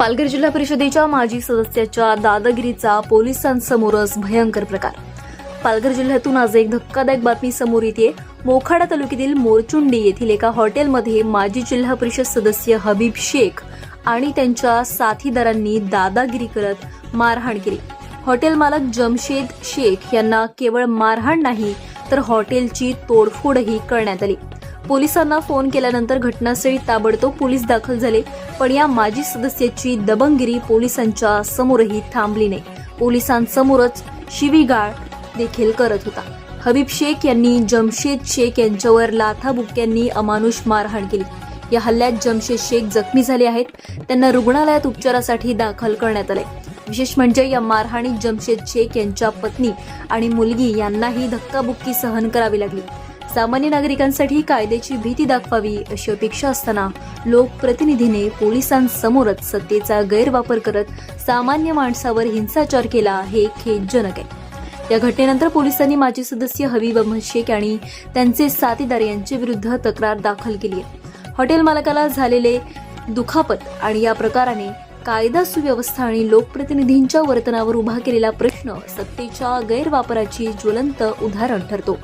पालघर जिल्हा परिषदेच्या माजी सदस्याच्या दादागिरीचा पोलिसांसमोरच भयंकर प्रकार. पालघर जिल्ह्यातून आज एक धक्कादायक बातमी समोर येते मोखाडा तालुक्यातील मोरचुंडी येथील एका हॉटेलमध्ये माजी जिल्हा परिषद सदस्य हबीब शेख आणि त्यांच्या साथीदारांनी दादागिरी करत मारहाण केली. हॉटेल मालक जमशेद शेख यांना केवळ मारहाण नाही तर हॉटेलची तोडफोडही करण्यात आली. पोलिसांना फोन केल्यानंतर घटनास्थळी ताबडतोब पोलीस दाखल झाले पण या माजी सदस्याची दबंगिरी पोलिसांच्या समोरही थांबली नाही. पोलिसांसमोरच शिवीगाळ देखील करत होता. हबीब शेख यांनी जमशेद शेख यांच्यावर लाथाबुक्क्यांनी अमानुष मारहाण केली. या हल्ल्यात जमशेद शेख जखमी झाले आहेत. त्यांना रुग्णालयात उपचारासाठी दाखल करण्यात आले. विशेष म्हणजे या मारहाणीत जमशेद शेख यांच्या पत्नी आणि मुलगी यांनाही धक्काबुक्की सहन करावी लागली. सामान्य नागरिकांसाठी कायद्याची भीती दाखवावी अशी अपेक्षा असताना लोकप्रतिनिधीने पोलिसांसमोरच सत्तेचा गैरवापर करत सामान्य माणसावर हिंसाचार केला हे खेदजनक आहे. या घटनेनंतर पोलिसांनी माजी सदस्य हबीब अहमद शेख आणि त्यांचे साथीदार यांच्याविरुद्ध तक्रार दाखल केली आहे. हॉटेल मालकाला झालेले दुखापत आणि या प्रकाराने कायदा सुव्यवस्था आणि लोकप्रतिनिधींच्या वर्तनावर उभा केलेला प्रश्न सत्तेच्या गैरवापराची ज्वलंत उदाहरण ठरतो.